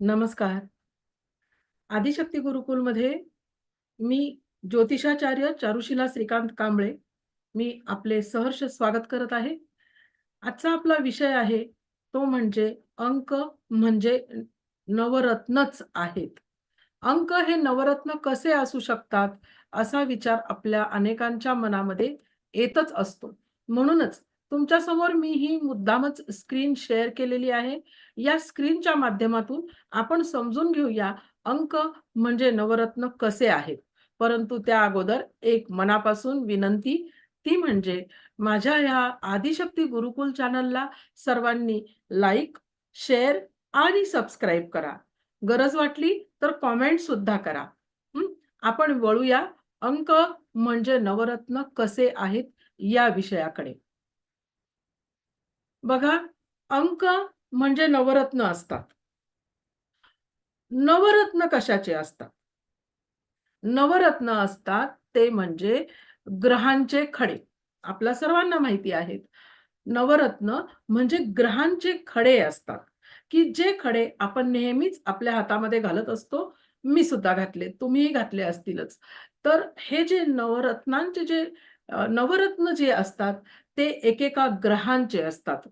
नमस्कार. आदिशक्ती गुरुकुलमध्ये मी ज्योतिषाचार्य चारुशिला श्रीकांत कांबळे. मी आपले सहर्ष स्वागत करत आहे. आजचा आपला विषय आहे तो म्हणजे अंक म्हणजे नवरत्नच आहेत. अंक हे नवरत्न कसे असू शकतात? असा विचार आपल्या अनेकांच्या मनामध्ये येतच असतो. म्हणूनच तुमच्यासमोर मी ही मुद्दामच स्क्रीन शेअर केलेली आहे. या स्क्रीनच्या माध्यमातून आपण समजून घेऊया अंक म्हणजे नवरत्न कसे आहेत. परंतु त्या अगोदर एक मनापासून विनंती ती म्हणजे माझ्या ह्या आदिशक्ती गुरुकुल चॅनलला सर्वांनी लाईक, शेअर आणि सबस्क्राईब करा. गरज वाटली तर कॉमेंट सुद्धा करा. आपण वळूया अंक म्हणजे नवरत्न कसे आहेत या विषयाकडे. बघा, अंक म्हणजे नवरत्न असतात. नवरत्न कशाचे असतात? नवरत्न असतात ते म्हणजे ग्रहांचे खडे. आपल्या सर्वांना माहिती आहेत. नवरत्न म्हणजे ग्रहांचे खडे असतात, की जे खडे आपण नेहमीच आपल्या हातामध्ये घालत असतो. मी सुद्धा घातले, तुम्हीही घातले असतीलच. तर हे जे नवरत्नांचे जे नवरत्न जे असतात ते एकेका ग्रहांचे असतात.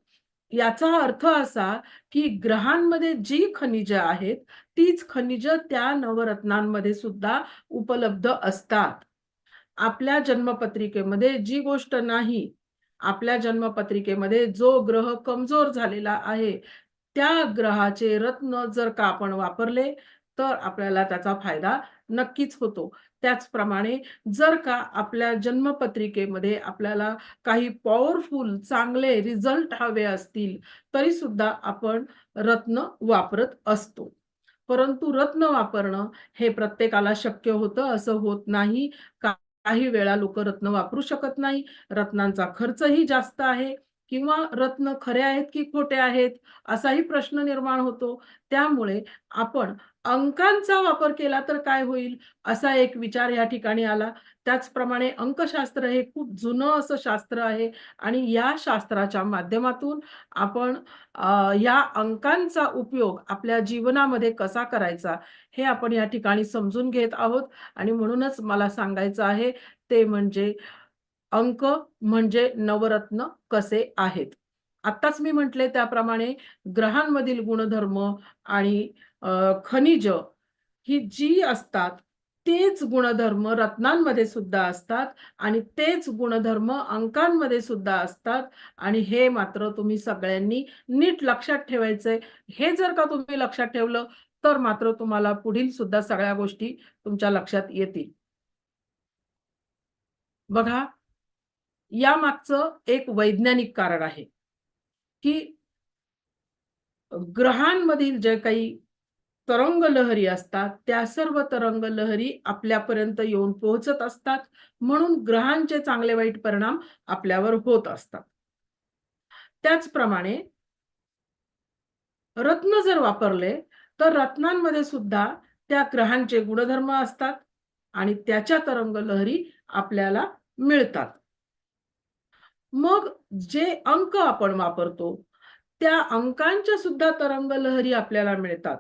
याचा अर्थ असा, की ग्रहांमध्ये जी खनिजं आहेत, तीच खनिजं त्या नवरत्नांमध्ये सुद्धा उपलब्ध असतात. आपल्या जन्मपत्रिकेमध्ये जी गोष्ट नाही, आपल्या जन्मपत्रिकेमध्ये जो ग्रह कमजोर झालेला आहे, त्या ग्रहाचे रत्न जर का आपण वापरले, तर आपल्याला त्याचा फायदा नक्कीच होतो. त्याचप्रमाणे जर का आपल्या जन्मपत्रिकेमध्ये आपल्याला काही पॉवरफुल चांगले रिझल्ट हवे असतील, तरी सुद्धा आपण रत्न वापरत असतो. परंतु रत्न वापरणं हे प्रत्येकाला शक्य होतं असं होत नाही. काही वेळा लोक रत्न वापरू शकत नाही. रत्नांचा खर्चही जास्त आहे किंवा रत्न खरे आहेत की खोटे आहेत असाही प्रश्न निर्माण होतो. त्यामुळे आपण अंकांचा वापर केला तर काय होईल? असा एक विचार या ठिकाणी आला. त्याचप्रमाणे अंकशास्त्र हे खूप जुनं असं शास्त्र आहे आणि या शास्त्राच्या माध्यमातून आपण या अंकांचा उपयोग आपल्या जीवनामध्ये कसा करायचा, हे आपण या ठिकाणी समजून घेत आहोत आणि म्हणूनच मला सांगायचं आहे ते म्हणजे अंक म्हणजे नवरत्न कसे आहेत. आत्ताच मी म्हटले त्याप्रमाणे ग्रहांमधील गुणधर्म आणि खनिज ही जी असतात, तेच गुणधर्म रत्नांमध्ये सुद्धा असतात आणि तेच गुणधर्म अंकांमध्ये सुद्धा असतात आणि हे मात्र तुम्ही सगळ्यांनी नीट लक्षात ठेवायचंय. हे जर का तुम्ही लक्षात ठेवलं, तर मात्र तुम्हाला पुढील सुद्धा सगळ्या गोष्टी तुमच्या लक्षात येतील. बघा, यामागचं एक वैज्ञानिक कारण आहे, की ग्रहांमधील जे काही तरंग लहरी असतात, त्या सर्व तरंग लहरी आपल्यापर्यंत येऊन पोहोचत असतात. म्हणून ग्रहांचे चांगले वाईट परिणाम आपल्यावर होत असतात. त्याचप्रमाणे रत्न जर वापरले, तर रत्नांमध्ये सुद्धा त्या ग्रहांचे गुणधर्म असतात आणि त्याच्या तरंग लहरी आपल्याला मिळतात. मग जे अंक आपण वापरतो, त्या अंकांच्या सुद्धा तरंग लहरी आपल्याला मिळतात.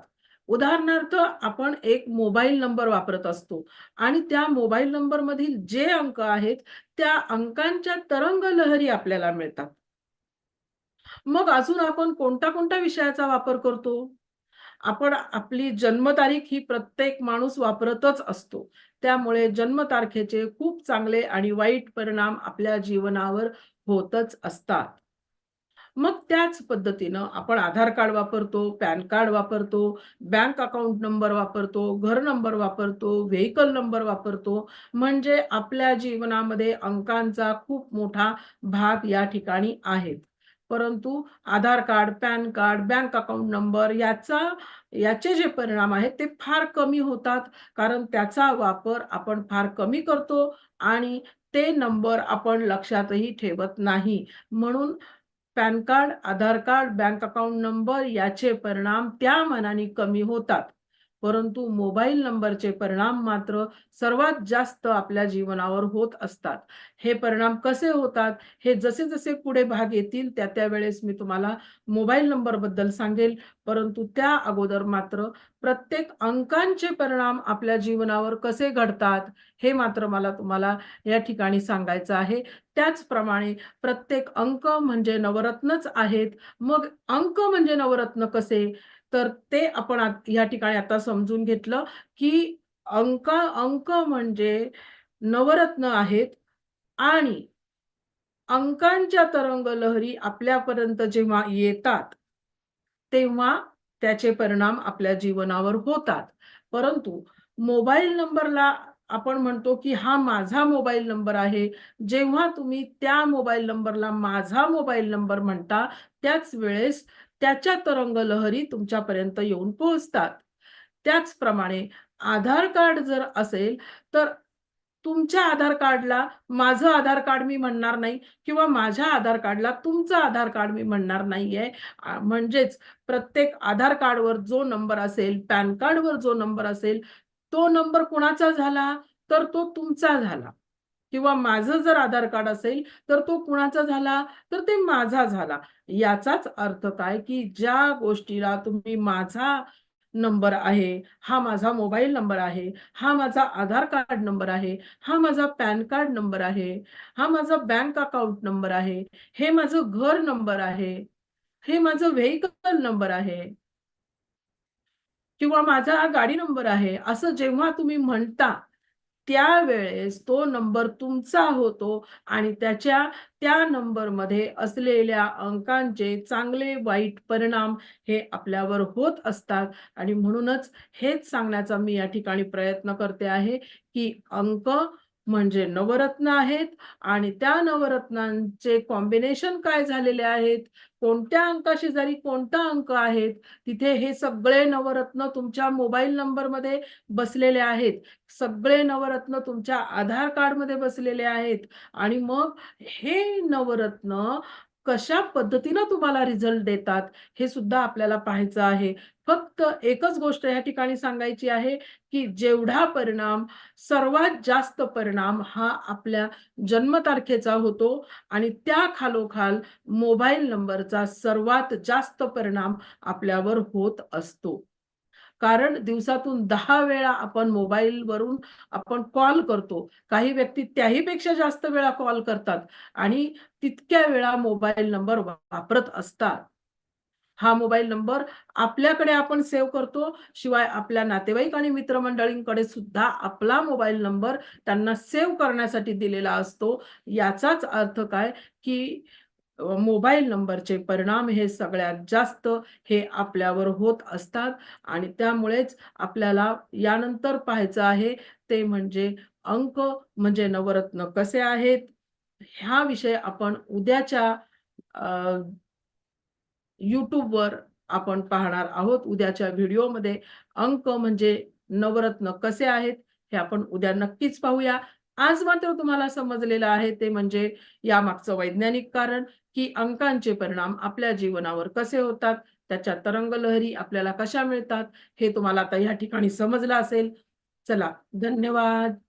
उदाहरणार्थ आपण एक मोबाईल नंबर वापरत असतो आणि त्या मोबाईल नंबर मधील जे अंक आहेत, त्या अंकांच्या तरंग लहरी आपल्याला मिळतात. मग अजून आपण कोणत्या-कोणत्या विषयाचा वापर करतो? आपण आपली जन्मतारीख ही प्रत्येक माणूस वापरतच असतो. त्यामुळे जन्मतारखेचे खूप चांगले आणि वाईट परिणाम आपल्या जीवनावर होतच असतात. मग त्याच पद्धतीनं आपण आधार कार्ड वापरतो, पॅन कार्ड वापरतो, बँक अकाउंट नंबर वापरतो, घर नंबर वापरतो, व्हेकल नंबर वापरतो. म्हणजे आपल्या जीवनामध्ये अंकांचा खूप मोठा भाग या ठिकाणी आहे. परंतु Aadhaar card, PAN card, bank account number याचा याचे जे परिणाम आहेत ते फार कमी होतात. कारण त्याचा वापर आपण फार कमी करतो आणि ते नंबर आपण लक्षातही ठेवत नाही. म्हणून PAN card, Aadhaar card, bank account number याचे परिणाम त्या मानाने कमी होतात. परंतु मोबाईल नंबरचे परिणाम मात्र सर्वात जास्त आपल्या जीवनावर होत असतात. हे परिणाम कसे होतात, हे जसे-जसे पुढे भाग येतील त्या-त्या वेळेस मी तुम्हाला मोबाईल नंबरबद्दल सांगेल. परंतु त्या अगोदर मात्र प्रत्येक अंकांचे परिणाम आपल्या जीवनावर कसे घडतात, हे मात्र मला तुम्हाला या ठिकाणी सांगायचं आहे. त्याचप्रमाणे प्रत्येक अंक म्हणजे नवरत्नच आहेत. मग अंक म्हणजे नवरत्न कसे? तर ते आपण या ठिकाणी आता समजून घेतलं, की अंक अंक म्हणजे नवरत्न आहेत आणि अंकांच्या तरंगलहरी आपल्यापर्यंत जेव्हा येतात, तेव्हा त्याचे परिणाम आपल्या जीवनावर होतात. परंतु मोबाईल नंबरला आपण म्हणतो, की हा माझा मोबाईल नंबर आहे. जेव्हा तुम्ही त्या मोबाईल नंबरला माझा मोबाईल नंबर म्हणता, त्याच वेळेस त्याच्या तरंगलहरी तुमच्यापर्यंत येऊन पोहोचतात. त्याचप्रमाणे आधार कार्ड जर असेल, तर तुमच्या आधार कार्डला माझं आधार कार्ड मी म्हणणार नाही किंवा माझ्या आधार कार्डला तुमचं आधार कार्ड मी म्हणणार नाहीये. म्हणजेच प्रत्येक आधार कार्डवर जो नंबर असेल, पॅन कार्डवर जो नंबर असेल, तो नंबर कुणाचा झाला? तर तो तुमचा झाला किंवा माझं जर आधार कार्ड असेल, तर तो कुणाचा झाला? तर ते माझा झाला. याचाच अर्थ काय, की ज्या गोष्टीला तुम्ही माझा नंबर आहे, हा माझा मोबाईल नंबर आहे, हा माझा आधार कार्ड नंबर आहे, हा माझा पॅन कार्ड नंबर आहे, हा माझा बँक अकाउंट नंबर आहे, हे माझं घर नंबर आहे, हे माझं व्हेकल नंबर आहे. किंवा माझा गाडी नंबर आहे, असं जेव्हा तुम्ही म्हणता, त्यावेळेस तो नंबर तुमचा होतो आणि त्याच्या त्या नंबरमध्ये असलेल्या अंकांचे चांगले वाईट परिणाम हे आपल्यावर होत असतात. आणि म्हणूनच हेच सांगण्याचा मी या ठिकाणी प्रयत्न करते आहे, की अंक म्हणजे नवरत्न आहेत आणि त्या नवरत्नांचे कॉम्बिनेशन काय झालेले आहेत, कोणत्या अंकाशेजारी कोणता अंक आहेत, तिथे हे सगळे नवरत्न तुमच्या मोबाईल नंबरमध्ये बसलेले आहेत. सगळे नवरत्न तुमच्या आधार कार्डमध्ये बसलेले आहेत आणि मग हे नवरत्न कशा पद्धतीनं तुम्हाला रिझल्ट देतात, हे सुद्धा आपल्याला पाहायचं आहे. फक्त एकच गोष्ट या ठिकाणी सांगायची आहे, की जेवढा परिणाम, सर्वात जास्त परिणाम हा आपल्या जन्मतारखेचा होतो आणि त्या खालोखाल मोबाईल नंबरचा सर्वात जास्त परिणाम आपल्यावर होत असतो. कारण दिवसातून दहा वेळा आपण मोबाईलवरून आपण कॉल करतो. काही व्यक्ती त्याहीपेक्षा जास्त वेळा कॉल करतात आणि तितक्या वेळा मोबाईल नंबर वापरत असतात. हा मोबाईल नंबर आपल्याकडे आपण सेव्ह करतो, शिवाय आपल्या नातेवाईक आणि मित्रमंडळींकडे सुद्धा आपला मोबाईल नंबर त्यांना सेव्ह करण्यासाठी दिलेला असतो. याचाच अर्थ काय, की मोबाईल नंबरचे परिणाम हे सगळ्यात जास्त हे आपल्यावर होत असतात आणि त्यामुळेच आपल्याला यानंतर पाहायचं आहे ते म्हणजे अंक म्हणजे नवरत्न कसे आहेत? ह्या विषय आपण उद्याच्या अ, आपण पाहणार आहोत. उद्याच्या व्हिडिओमध्ये अंक म्हणजे नवरत्न कसे आहेत, हे आपण उद्या नक्कीच पाहूया. आज मात्र तुम्हाला समजलेलं आहे ते म्हणजे यामागचं वैज्ञानिक कारण, की अंकांचे परिणाम आपल्या जीवनावर कसे होतात, त्याच्या तरंगलहरी आपल्याला कशा मिळतात, हे तुम्हाला आता या ठिकाणी समजलं असेल. चला, धन्यवाद.